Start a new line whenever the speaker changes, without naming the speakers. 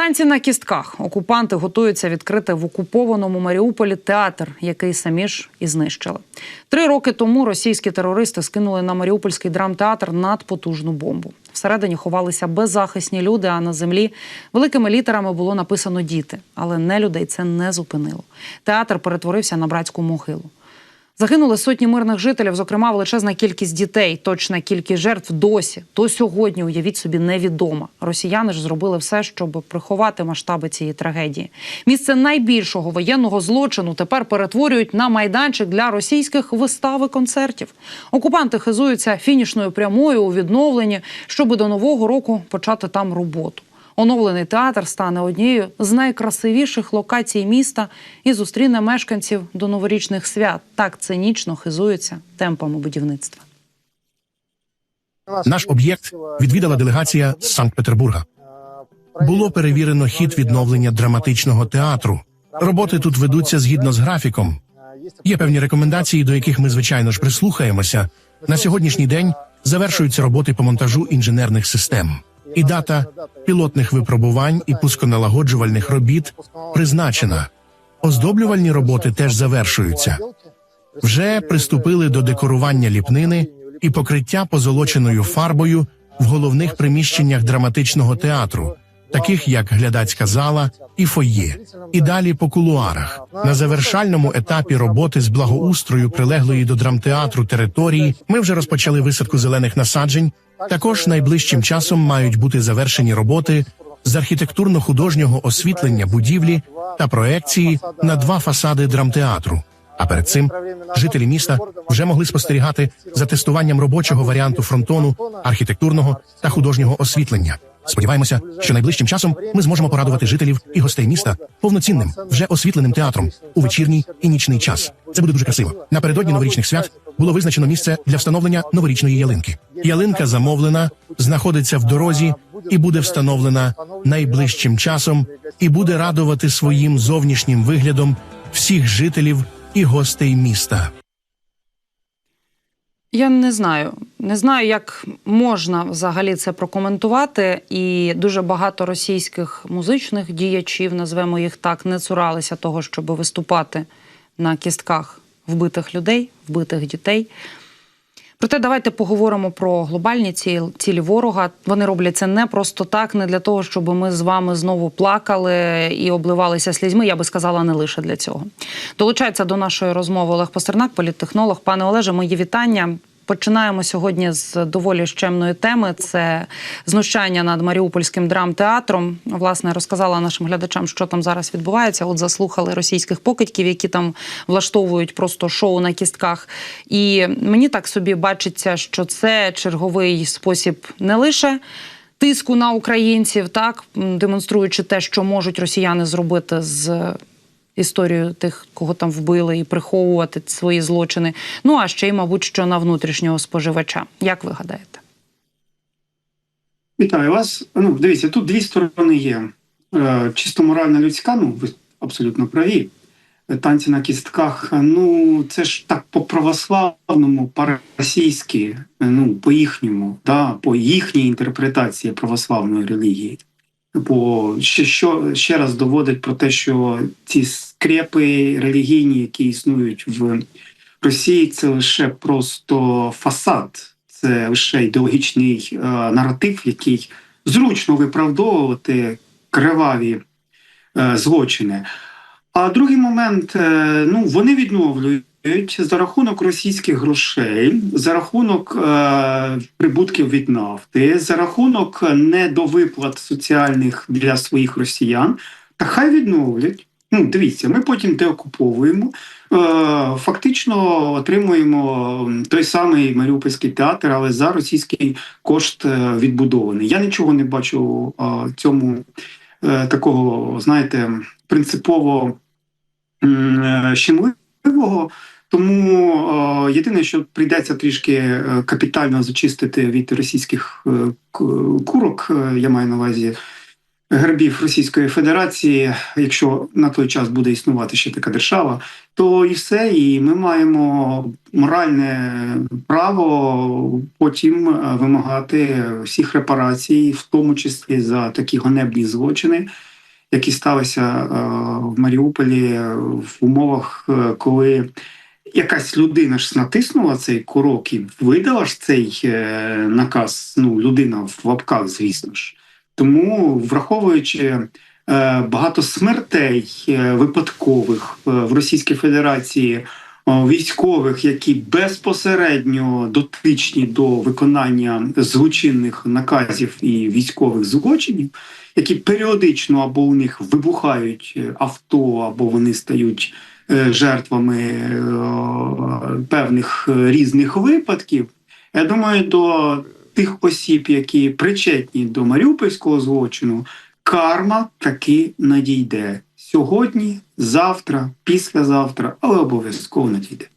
Танці на кістках. Окупанти готуються відкрити в окупованому Маріуполі театр, який самі ж і знищили. Три роки тому російські терористи скинули на Маріупольський драмтеатр надпотужну бомбу. Всередині ховалися беззахисні люди, а на землі великими літерами було написано діти. Але не людей це не зупинило. Театр перетворився на братську могилу. Загинули сотні мирних жителів, зокрема величезна кількість дітей. Точна кількість жертв досі до сьогодні, уявіть собі, невідома. Росіяни ж зробили все, щоб приховати масштаби цієї трагедії. Місце найбільшого воєнного злочину тепер перетворюють на майданчик для російських вистав і концертів. Окупанти хизуються фінішною прямою у відновленні, щоб до нового року почати там роботу. Оновлений театр стане однією з найкрасивіших локацій міста і зустріне мешканців до новорічних свят. Так цинічно хизуються темпами будівництва.
Наш об'єкт відвідала делегація з Санкт-Петербурга. Було перевірено хід відновлення драматичного театру. Роботи тут ведуться згідно з графіком. Є певні рекомендації, до яких ми звичайно ж прислухаємося. На сьогоднішній день завершуються роботи по монтажу інженерних систем. І дата пілотних випробувань і пусконалагоджувальних робіт призначена. Оздоблювальні роботи теж завершуються. Вже приступили до декорування ліпнини і покриття позолоченою фарбою в головних приміщеннях драматичного театру, таких як глядацька зала і фоє, і далі по кулуарах. На завершальному етапі роботи з благоустрою прилеглої до драмтеатру території ми вже розпочали висадку зелених насаджень. Також найближчим часом мають бути завершені роботи з архітектурно-художнього освітлення будівлі та проекції на два фасади драмтеатру. А перед цим жителі міста вже могли спостерігати за тестуванням робочого варіанту фронтону, архітектурного та художнього освітлення. Сподіваємося, що найближчим часом ми зможемо порадувати жителів і гостей міста повноцінним, вже освітленим театром у вечірній і нічний час. Це буде дуже красиво. Напередодні новорічних свят було визначено місце для встановлення новорічної ялинки. Ялинка замовлена, знаходиться в дорозі і буде встановлена найближчим часом, і буде радувати своїм зовнішнім виглядом всіх жителів і гостей міста.
Я не знаю. Не знаю, як можна взагалі це прокоментувати. І дуже багато російських музичних діячів, назвемо їх так, не цуралися того, щоб виступати на кістках вбитих людей, вбитих дітей. Проте давайте поговоримо про глобальні цілі, ворога. Вони роблять це не просто так, не для того, щоб ми з вами знову плакали і обливалися слізьми. Я би сказала, не лише для цього. Долучається до нашої розмови Олег Пастернак, політтехнолог. Пане Олеже, мої вітання. Починаємо сьогодні з доволі щемної теми. Це знущання над Маріупольським драмтеатром. Власне, розказала нашим глядачам, що там зараз відбувається. От заслухали російських покидьків, які там влаштовують просто шоу на кістках. І мені так собі бачиться, що це черговий спосіб не лише. Тиску на українців, так демонструючи те, що можуть росіяни зробити з історію тих, кого там вбили, і приховувати свої злочини. Ну а ще й, мабуть, що на внутрішнього споживача. Як ви гадаєте?
Вітаю вас. Ну, дивіться, тут дві сторони є. Е, Чисто моральна людська, ну ви абсолютно праві. Танці на кістках, ну це ж так по православному, по-російськи, ну по їхньому, да, по їхній інтерпретації православної релігії. Бо ще що ще раз доводить про те, що ці скрепи релігійні, які існують в Росії, це лише просто фасад, це лише ідеологічний е, наратив, який зручно виправдовувати криваві е, злочини. А другий момент, е, ну вони відновлюють за рахунок російських грошей, за рахунок е, прибутків від нафти, за рахунок недовиплат соціальних для своїх росіян, та хай відновлять. Ну, дивіться, ми потім деокуповуємо, е, фактично отримуємо той самий Маріупольський театр, але за російський кошт е, відбудований. Я нічого не бачу е, цьому такого, знаєте, принципово щемливого. Тому єдине, що прийдеться трішки капітально зачистити від російських курок, я маю на увазі гербів Російської Федерації, якщо на той час буде існувати ще така держава, то і все. І ми маємо моральне право потім е, вимагати всіх репарацій, в тому числі за такі ганебні злочини, які сталися е, в Маріуполі е, в умовах, коли якась людина ж натиснула цей курок і видала ж цей наказ. Ну, людина в лапках, звісно ж. Тому, враховуючи е, багато смертей е, випадкових е, в Російській Федерації, військових, які безпосередньо дотичні до виконання злочинних наказів і військових злочинів, які періодично або у них вибухають авто, або вони стають жертвами певних різних випадків. Я думаю, до тих осіб, які причетні до маріупольського злочину, карма таки надійде сьогодні, завтра, післязавтра, але обов'язково надійде.